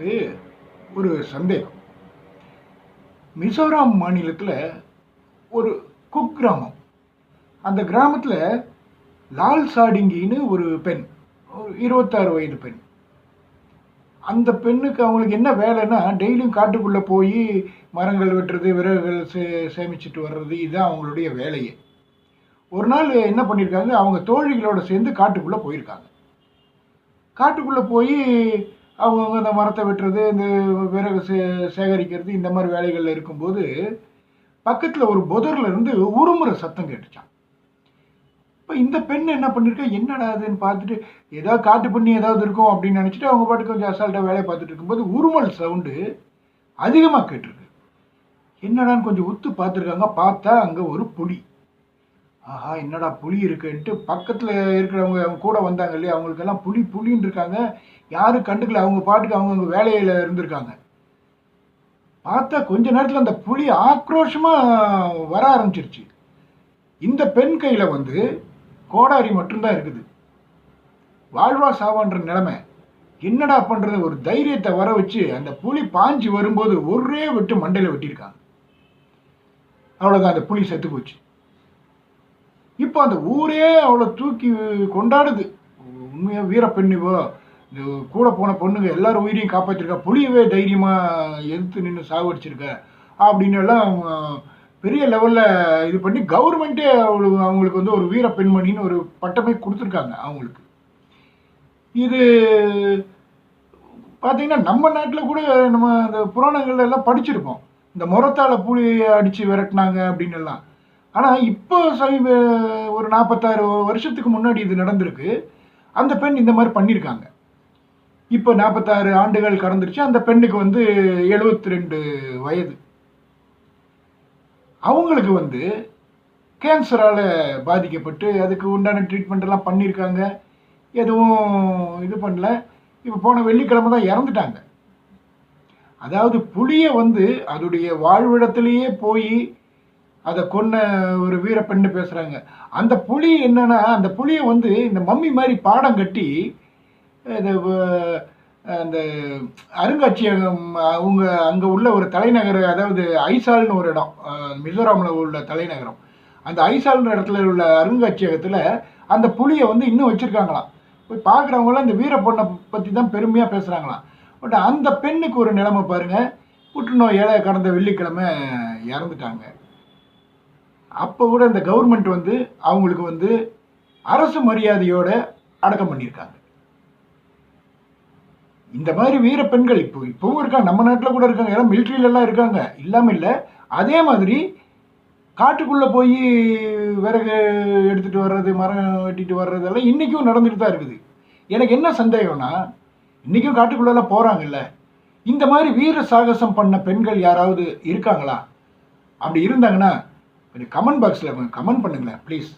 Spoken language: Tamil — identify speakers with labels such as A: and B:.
A: எனக்கு ஒரு சந்தேகம். மிசோராம் மாநிலத்தில் ஒரு குக் கிராமம். அந்த கிராமத்தில் லால் சாடிங்கின்னு ஒரு பெண் ஒரு இருபத்தாறு வயது பெண். அந்த பெண்ணுக்கு அவங்களுக்கு என்ன வேலைன்னா டெய்லியும் காட்டுக்குள்ளே போய் மரங்கள் வெட்டுறது விறகுகள் சே சேமிச்சுட்டு வர்றது இதுதான் அவங்களுடைய வேலையே. ஒரு நாள் என்ன பண்ணியிருக்காங்க அவங்க தோழிகளோடு சேர்ந்து காட்டுக்குள்ளே போயிருக்காங்க. காட்டுக்குள்ளே போய் அவங்கவுங்க இந்த மரத்தை வெட்டுறது இந்த விறகு சே சேகரிக்கிறது இந்த மாதிரி வேலைகளில் இருக்கும்போது பக்கத்தில் ஒரு புதர்ல இருந்து உருமுறை சத்தம் கேட்டுச்சான் இப்போ இந்த பெண் என்ன பண்ணியிருக்கா என்னடா அதுன்னு பார்த்துட்டு ஏதாவது காட்டு பண்ணி ஏதாவது இருக்கும் அப்படின்னு நினச்சிட்டு அவங்க பாட்டுக்கு கொஞ்சம் அசால்ட்டாக வேலையை பார்த்துட்டு இருக்கும்போது உருமல் சவுண்டு அதிகமாக கேட்டிருக்கு. என்னடான்னு கொஞ்சம் உத்து பார்த்துருக்காங்க. பார்த்தா அங்கே ஒரு புலி. ஆஹா என்னடா புலி இருக்குன்ட்டு பக்கத்தில் இருக்கிறவங்க அவங்க கூட வந்தாங்க இல்லையா? அவங்களுக்கெல்லாம் புலி புலின்னு இருக்காங்க. யாரும் கண்டுக்கல. அவங்க பாட்டுக்கு அவங்கவுங்க வேலையில் இருந்திருக்காங்க. பார்த்தா கொஞ்ச நேரத்தில் அந்த புலி ஆக்ரோஷமாக வர ஆரம்பிச்சிருச்சு. இந்த பெண் கையில் வந்து கோடாரி மட்டும்தான் இருக்குது. வாழ்வா சாவான்ற நிலைமை. என்னடா பண்ணுறது ஒரு தைரியத்தை வர வச்சு அந்த புலி பாஞ்சு வரும்போது ஒரே வெட்டு மண்டையில் வெட்டியிருக்காங்க. அவ்வளோதான் அந்த புலி செத்து போச்சு. இப்போ அந்த ஊரே அவளை தூக்கி கொண்டாடுது. உண்மையாக வீரப்பெண்ணிவோ இந்த கூட போன பொண்ணுங்க எல்லாரும் உயிரையும் காப்பாற்றிருக்கா புலியவே தைரியமாக எதிர்த்து நின்று சாவடிச்சிருக்க அப்படின்னு எல்லாம் பெரிய லெவலில் இது பண்ணி கவர்மெண்ட்டே அவளுக்கு அவங்களுக்கு வந்து ஒரு வீர பெண்மணின்னு ஒரு பட்டமே கொடுத்துருக்காங்க அவங்களுக்கு. இது பார்த்தீங்கன்னா நம்ம நாட்டில் கூட நம்ம இந்த புராணங்கள்ல எல்லாம் படிச்சிருப்போம். இந்த முரத்தால புலியை அடித்து விரட்டினாங்க அப்படின்னு எல்லாம் ஆனால் இப்போ சமீப ஒரு நாற்பத்தாறு வருஷத்துக்கு முன்னாடி இது நடந்திருக்கு. அந்த பெண் இந்த மாதிரி பண்ணியிருக்காங்க இப்போ நாற்பத்தாறு ஆண்டுகள் கடந்துருச்சு. அந்த பெண்ணுக்கு வந்து எழுபத்தி ரெண்டு வயது. அவங்களுக்கு வந்து கேன்சரால் பாதிக்கப்பட்டு அதுக்கு உண்டான ட்ரீட்மெண்ட் எல்லாம் பண்ணியிருக்காங்க எதுவும் இது பண்ணல. இப்போ போன வெள்ளிக்கிழமை தான் இறந்துட்டாங்க. அதாவது புலியை வந்து அதோடைய வாழ்விடத்திலேயே போய் அதை கொன்ன ஒரு வீர பெண்ணு பேசுகிறாங்க அந்த புலி என்னன்னா அந்த புலியை வந்து இந்த மம்மி மாதிரி பாடம் கட்டி இந்த அந்த அருங்காட்சியகம் அவங்க அங்கே உள்ள ஒரு தலைநகர் அதாவது ஐசால்னு ஒரு இடம் மிசோராமில் உள்ள தலைநகரம். அந்த ஐசால்ன்ற இடத்துல உள்ள அருங்காட்சியகத்தில் அந்த புலியை வந்து இன்னும் வச்சுருக்காங்களாம். போய் பார்க்குறவங்களாம் இந்த வீர பொண்ணை பற்றி தான் பெருமையாக பேசுகிறாங்களாம் பட் அந்த பெண்ணுக்கு ஒரு நிலைமை பாருங்கள் புற்றுநோயால் கடந்த வெள்ளிக்கிழமை இறந்துட்டாங்க. அப்போ கூட இந்த கவர்மெண்ட் வந்து அவங்களுக்கு வந்து அரசு மரியாதையோட அடக்கம் பண்ணியிருக்காங்க. இந்த மாதிரி வீர பெண்கள் இப்போ இப்போவும் இருக்காங்க. நம்ம நாட்டில் கூட இருக்காங்க. ஏன்னா மிலிட்ரியிலலாம் இருக்காங்க. இல்லாமல் இல்லை. அதே மாதிரி காட்டுக்குள்ளே போய் விறகு எடுத்துகிட்டு வர்றது மரம் வெட்டிட்டு வர்றதெல்லாம் இன்றைக்கும் நடந்துட்டு தான் இருக்குது. எனக்கு என்ன சந்தேகம்னா இன்றைக்கும் காட்டுக்குள்ளெல்லாம் போகிறாங்கல்ல இந்த மாதிரி வீர சாகசம் பண்ண பெண்கள் யாராவது இருக்காங்களா? அப்படி இருந்தாங்கன்னா கொஞ்சம் கமெண்ட் பாக்ஸில் கமெண்ட் பண்ணுங்களேன் ப்ளீஸ்